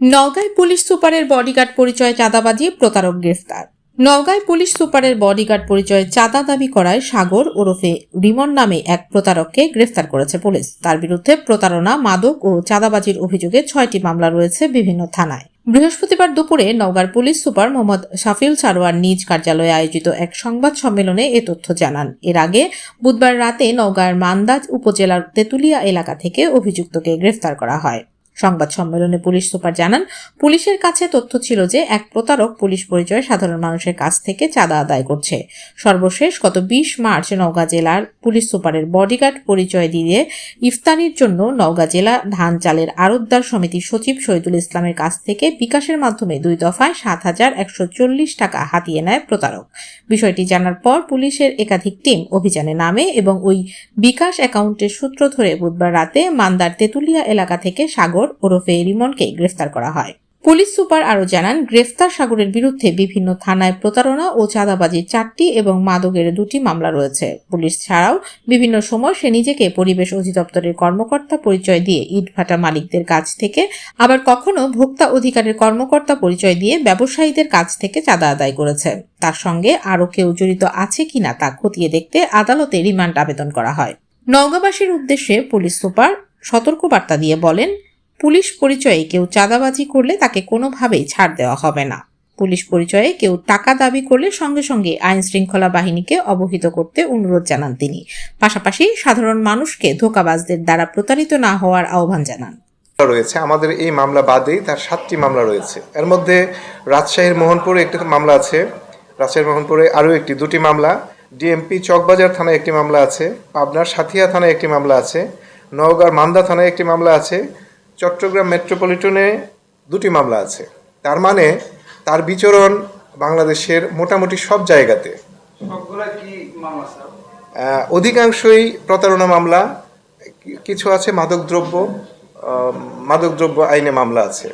নওগাঁয় police সুপারের bodyguard পরিচয়ে চাঁদাবাজি, প্রতারক গ্রেফতার। নওগাঁয় পুলিশ সুপারের বডিগার্ড পরিচয়ে চাঁদা দাবি করায় সাগর ওরফে রিমন নামে এক প্রতারককে গ্রেফতার করেছে পুলিশ। তার বিরুদ্ধে প্রতারণা, মাদক ও চাঁদাবাজির অভিযোগে ছয়টি মামলা রয়েছে বিভিন্ন থানায়। বৃহস্পতিবার দুপুরে নওগাঁর পুলিশ সুপার মোহাম্মদ শাফিউল সারোয়ার নিজ কার্যালয়ে আয়োজিত এক সংবাদ সম্মেলনে এ তথ্য জানান। এর আগে বুধবার রাতে নওগাঁর মান্দাজ উপজেলার তেতুলিয়া এলাকা থেকে অভিযুক্তকে গ্রেফতার করা হয়। সংবাদ সম্মেলনে পুলিশ সুপার জানান, পুলিশের কাছে তথ্য ছিল যে এক প্রতারক পুলিশ পরিচয়ে সাধারণ মানুষের কাছ থেকে চাঁদা আদায় করছে। সর্বশেষ গত বিশ মার্চ নওগাঁ জেলার পুলিশ সুপারের বডিগার্ড পরিচয় দিয়ে ইফতারির জন্য নওগাঁ জেলা ধান চালের আড়তদার সমিতির সচিব শহীদুল ইসলামের কাছ থেকে বিকাশের মাধ্যমে দুই দফায় সাত হাজার একশো চল্লিশ টাকা হাতিয়ে নেয় প্রতারক। বিষয়টি জানার পর পুলিশের একাধিক টিম অভিযানে নামে এবং ওই বিকাশ অ্যাকাউন্টের সূত্র ধরে বুধবার রাতে মান্দার তেতুলিয়া এলাকা থেকে সাগর ওরফে রিমনকে গ্রেফতার করা হয়। পুলিশ সুপার আরও জানান, গ্রেফতার সাগরের বিরুদ্ধে বিভিন্ন থানায় প্রতারণা ও চাঁদাবাজির চারটি এবং মাদকের দুটি মামলা রয়েছে। পুলিশ ছাড়াও বিভিন্ন সময় সে নিজেকে পরিবেশ অধিদপ্তরের কর্মকর্তা পরিচয় দিয়ে ইটভাটা মালিকদের কাছ থেকে, আবার কখনো ভোক্তা অধিকারের কর্মকর্তা পরিচয় দিয়ে ব্যবসায়ীদের কাছ থেকে চাঁদা আদায় করেছে। তার সঙ্গে আরও কেউ জড়িত আছে কিনা তা খতিয়ে দেখতে আদালতে রিমান্ড আবেদন করা হয়। নওগাঁবাসীর উদ্দেশ্যে পুলিশ সুপার সতর্কবার্তা দিয়ে বলেন পুলিশ পরিচয়ে কেউ চাঁদাবাজি করলে তাকে কোনোভাবেই ছাড় দেওয়া হবে না। পুলিশ পরিচয়ে কেউ টাকা দাবি করলে সঙ্গে সঙ্গে আইন শৃঙ্খলা বাহিনীকে অবহিত করতে অনুরোধ জানান তিনি। পাশাপাশি সাধারণ মানুষকে ধোকাবাজদের দ্বারা প্রতারিত না হওয়ার আহ্বান জানান। রয়েছে। আমাদের এই মামলা বাদেই তার সাতটি মামলা রয়েছে। এর মধ্যে রাজশাহীর মোহনপুরে একটি মামলা আছে, রাজশাহীর মোহনপুরে আরও একটি, দুটি মামলা। ডিএমপি চকবাজার থানায় একটি মামলা আছে, পাবনার সাথিয়া থানায় একটি মামলা আছে, নওগাঁর মান্দা থানায় একটি মামলা আছে চট্টগ্রাম মেট্রোপলিটনে দুটি মামলা আছে। তার মানে তার বিচরণ বাংলাদেশের মোটামুটি সব জায়গাতে। অধিকাংশই প্রতারণা মামলা কিছু আছে মাদকদ্রব্য মাদক মাদকদ্রব্য আইনে মামলা আছে।